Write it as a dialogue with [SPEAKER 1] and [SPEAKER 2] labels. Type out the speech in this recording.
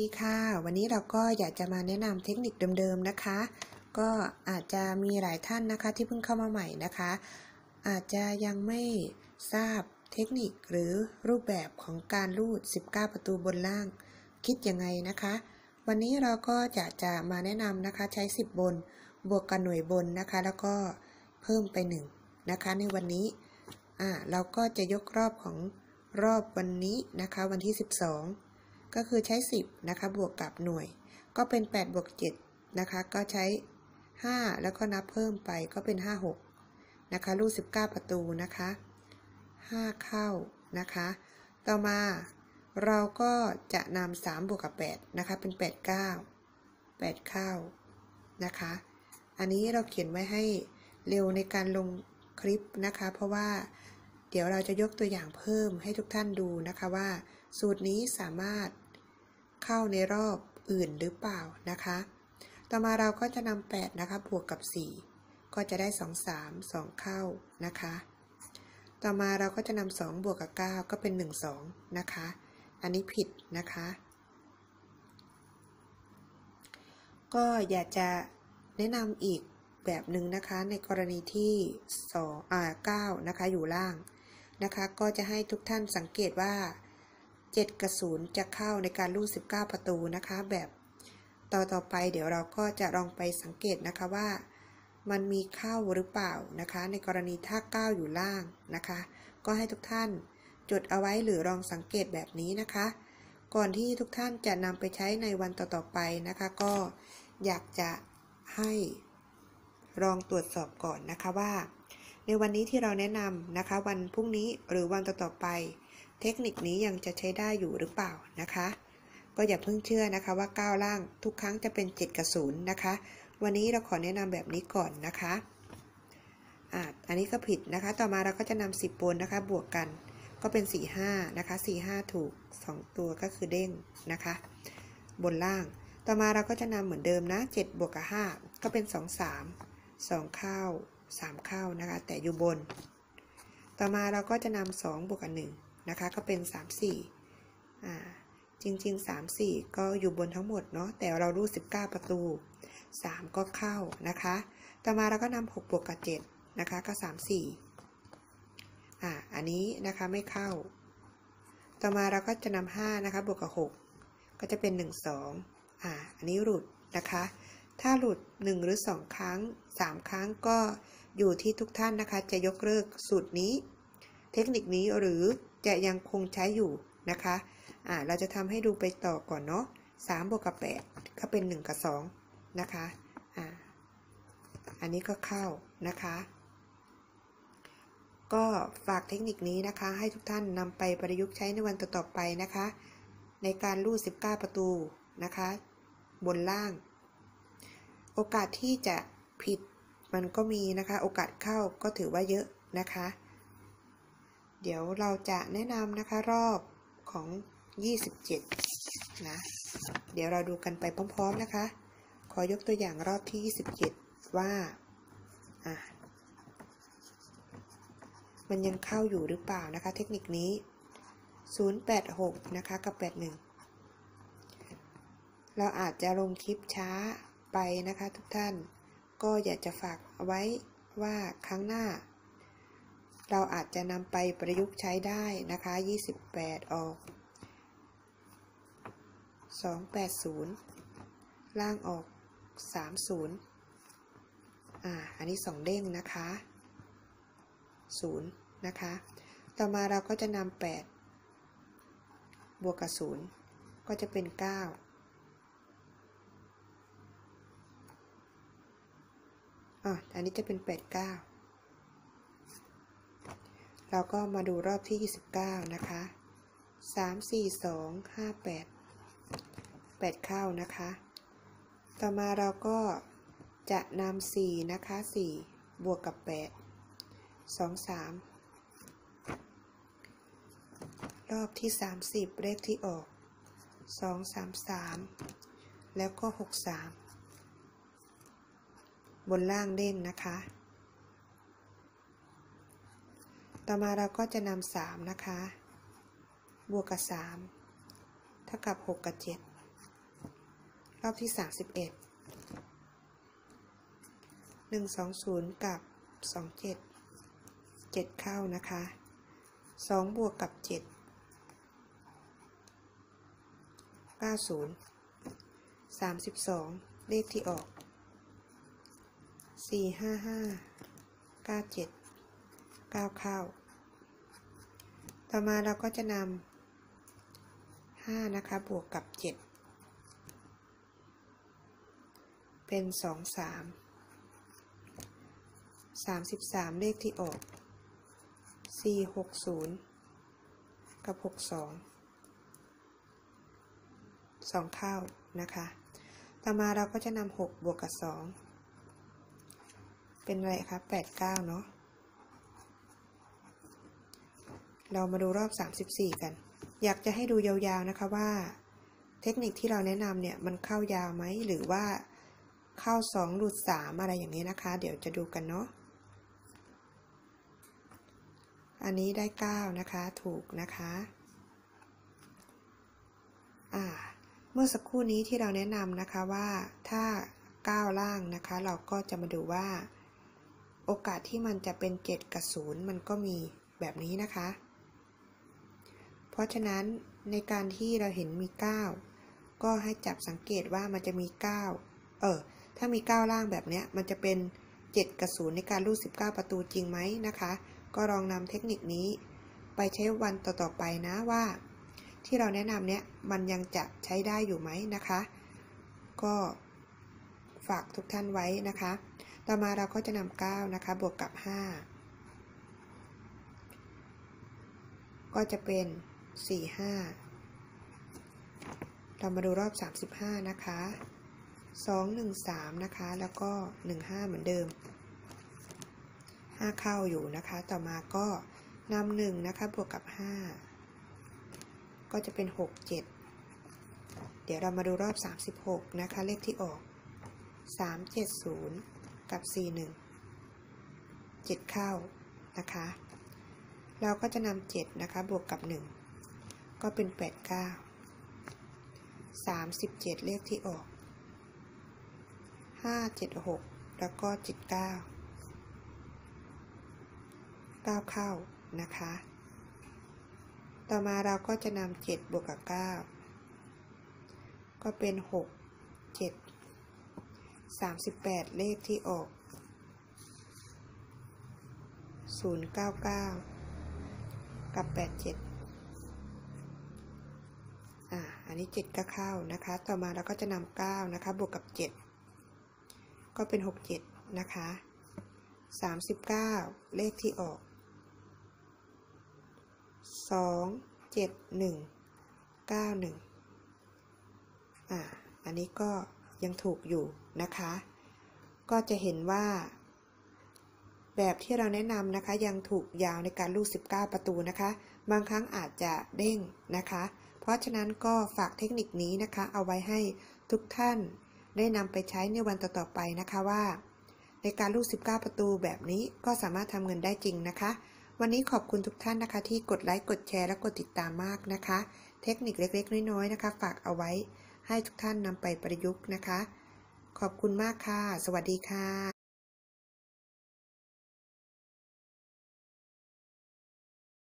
[SPEAKER 1] ดีค่ะ วันนี้เราก็อยากจะมาแนะนำเทคนิคเดิมๆนะคะ ก็อาจจะมีหลายท่านนะคะที่เพิ่งเข้ามาใหม่นะคะ อาจจะยังไม่ทราบเทคนิคหรือรูปแบบของการรูด 19 ประตูบนล่าง คิดยังไงนะคะ วันนี้เราก็อยากจะมาแนะนำนะคะใช้ 10 บน บวกกับหน่วยบนนะคะ แล้วก็เพิ่มไป 1 นะคะ ในวันนี้อ่าเราก็จะยกรอบของรอบวันนี้นะคะ วันที่ 12 ก็คือใช้ 10 นะคะ บวกกับหน่วย ก็เป็น 8 บวก 7 นะคะ ก็ใช้ 5 แล้วก็นับเพิ่มไปก็เป็น 5 6 นะคะ รูด19 ประตูนะคะ 5 เข้านะคะ ต่อมาเราก็จะนำ3บวกกับ 8 นะคะ เป็น 8 9 8 เข้านะคะ อันนี้เราเขียนไว้ให้เร็วในการลงคลิปนะคะ เพราะว่าเดี๋ยวเราจะยกตัวอย่างเพิ่มให้ทุกท่านดูนะคะว่า สูตรนี้สามารถ เข้าในรอบอื่นหรือเปล่านะคะ ต่อมาเราก็จะนำ8นะคะบวกกับ 4 ก็จะได้ 2 3 2 เข้านะคะ ต่อมาเราก็จะนำ2บวกกับ 9 ก็เป็น 1 2 นะคะ อันนี้ผิดนะคะ ก็อยากจะแนะนำอีกแบบหนึ่งนะคะในกรณีที่2อ่า9นะคะอยู่ล่างนะคะ ก็จะให้ทุกท่านสังเกตว่า 7 กับ 0 จะเข้าในการรูด19 ประตูนะคะ แบบต่อต่อไปเดี๋ยวเราก็จะลองไปสังเกตนะคะว่า มันมีเข้าหรือเปล่านะคะ ในกรณีถ้า 9 อยู่ล่างนะคะ ก็ให้ทุกท่านจดเอาไว้หรือลองสังเกตแบบนี้นะคะ ก่อนที่ทุกท่านจะนำไปใช้ในวันต่อๆไปนะคะ ก็อยากจะให้ลองตรวจสอบก่อนนะคะว่า ในวันนี้ที่เราแนะนำนะคะ วันพรุ่งนี้หรือวันต่อๆไป เทคนิคนี้ยังจะใช้ได้อยู่หรือเปล่านะคะ ก็อย่าเพิ่งเชื่อนะคะว่าก้าวล่างทุกครั้งจะเป็น7กับ0นนะคะ วันนี้เราขอแนะนำแบบนี้ก่อนนะคะอ่าอันนี้ก็ผิดนะคะ ต่อมาเราก็จะนำ10บนนะคะ บวกกันก็เป็น 4 5 นะคะ 4 5 ถูก 2 ตัวก็คือเด้งนะคะ บนล่าง ต่อมาเราก็จะนำเหมือนเดิมนะ 7 บวกกับ 5 ก็เป็น 2 3 2 เข้า 3 เข้านะคะ แต่อยู่บน ต่อมาเราก็จะนำ2บวกกับ1 นะคะ ก็เป็น 3 4อ่าจริง ๆ 3 4 ก็อยู่บนทั้งหมดเนาะแต่เรารู้19 ประตู 3 ก็เข้านะคะ ต่อมาเราก็นำ6บวกกับ7นะคะก็ 3 4อ่าอันนี้นะคะไม่เข้า ต่อมาเราก็จะนำ5นะคะบวกกับ 6 ก็จะเป็น 1 2อ่าอันนี้หลุดนะคะ ถ้าหลุด 1 หรือ 2 ครั้ง 3 ครั้งก็อยู่ที่ทุกท่านนะคะ จะยกเลิกสูตรนี้ เทคนิคนี้หรือ จะยังคงใช้อยู่นะคะอ่าเราจะทำให้ดูไปต่อก่อนเนาะ3บวกกับ8ก็เป็น 1 กับ 2 นะคะอ่าอันนี้ก็เข้านะคะ ก็ฝากเทคนิคนี้นะคะ ให้ทุกท่านนำไปประยุกต์ใช้ในวันต่อๆไปนะคะ ในการรูด19 ประตูนะคะ บนล่าง โอกาสที่จะผิดมันก็มีนะคะ โอกาสเข้าก็ถือว่าเยอะนะคะ เดี๋ยวเราจะแนะนำนะคะรอบของ 27 นะ เดี๋ยวเราดูกันไปพร้อม ๆ นะคะ ขอยกตัวอย่างรอบที่ 27 ว่าอะมันยังเข้าอยู่หรือเปล่านะคะ เทคนิคนี้ 086 นะคะกับ 81 เราอาจจะลงคลิปช้าไปนะคะทุกท่าน ก็อยากจะฝากไว้ว่าครั้งหน้า เราอาจจะนำไปประยุกต์ใช้ได้นะคะ 28 ออก 280 ล่างออก 30 อ่า อันนี้ 2 เด้งนะคะ 0 นะคะ ต่อมาเราก็จะนำ8 บวกกับ 0 ก็จะเป็น 9 อะอันนี้จะเป็น 89 เราก็มาดูรอบที่ 29 นะคะ 3 4 2 5 8 8 เข้านะคะ ต่อมาเราก็จะนำ4นะคะ 4 บวกกับ 8 2 3 รอบที่ 30 เลขที่ออก 2 3 3 แล้วก็ 6 3 บนล่างเด้งนะคะ ต่อมาเราก็จะนำสามนะคะ บวกกับสามเท่ากับหกกับเจ็ดรอบที่สามสิบเอ็ดหนึ่งสองศูนย์กับสองเจ็ดเจ็ดเข้านะคะสองบวกกับเจ็ดเก้าศูนย์สามสิบสองเลขที่ออกสี่ห้าห้าเก้าเจ็ด ก้าเข้า ต่อมาเราก็จะนำห้านะคะบวกกับเจ็ดเป็นสองสามสามสิบสามเลขที่ออกสี่หกศูนย์กับหกสองสองเข้านะคะ ต่อมาเราก็จะนำหกบวกกับสองเป็นอะไรคะแปดเก้าเนาะ เรามาดูรอบ 34 กัน อยากจะให้ดูยาวๆนะคะว่า เทคนิคที่เราแนะนำเนี่ยมันเข้ายาวไหมหรือว่าเข้า 2 หลุด 3 อะไรอย่างนี้นะคะ เดี๋ยวจะดูกันเนาะอันนี้ได้ 9 นะคะถูกนะคะอ่าเมื่อสักครู่นี้ที่เราแนะนำนะคะว่าถ้า9ล่างนะคะ เราก็จะมาดูว่า โอกาสที่มันจะเป็น 7 กับ 0 มันก็มีแบบนี้นะคะ เพราะฉะนั้นในการที่เราเห็นมี 9 ก็ให้จับสังเกตว่ามันจะมี 9 เออ ถ้ามี 9 ล่างแบบเนี้ย มันจะเป็น 7 กับ 0 ในการรูด 19 ประตูจริงไหมนะคะ ก็ลองนำเทคนิคนี้ ไปใช้วันต่อๆไปนะว่า ที่เราแนะนำเนี้ยมันยังจะใช้ได้อยู่ไหมนะคะ ก็ฝากทุกท่านไว้นะคะ ต่อมาเราก็จะนำ9นะคะ บวกกับ 5 ก็จะเป็น 4 5เรามาดูรอบ35นะคะ2 1 3นะคะ แล้วก็1 5เหมือนเดิม5เข้าอยู่นะคะ ต่อมาก็นำ1นะคะ บวกกับ5ก็จะเป็น6 7เดี๋ยวเรามาดูรอบ36นะคะ เลขที่ออก370กับ41 7เข้านะคะ เราก็จะนำเจ็ดนะคะ บวกกับหนึ่ง ก็เป็นแปดเก้าสามสิบเจ็ดเลขที่ออกห้าเจ็ดหกแล้วก็เจ็ดเก้าเก้าเข้านะคะ ต่อมาเราก็จะนำเจ็ดบวกกับเก้าก็เป็นหกเจ็ดสามสิบแปดเลขที่ออกศูนย์เก้าเก้ากับ 87 อ่า อันนี้ 7 ก็เข้านะคะ ต่อมาเราก็จะนำ9นะคะ บวกกับ 7 ก็เป็น 67 นะคะ 39 เลขที่ออก 2 7 1 9 1อ่า อันนี้ก็ยังถูกอยู่นะคะ ก็จะเห็นว่าแบบที่เราแนะนำนะคะยังถูกยาวในการลูก 19 ประตูนะคะ บางครั้งอาจจะเด้งนะคะ เพราะฉะนั้นก็ฝากเทคนิคนี้นะคะ เอาไว้ให้ทุกท่านได้นำไปใช้ในวันต่อๆไปนะคะว่า ในการลูก 19 ประตูแบบนี้ก็สามารถทำเงินได้จริงนะคะ วันนี้ขอบคุณทุกท่านนะคะ ที่กดไลค์กดแชร์และกดติดตามมากนะคะ เทคนิคเล็กๆ น้อยๆนะคะ ฝากเอาไว้ให้ทุกท่านนำไปประยุกต์นะคะ ขอบคุณมากค่ะ สวัสดีค่ะ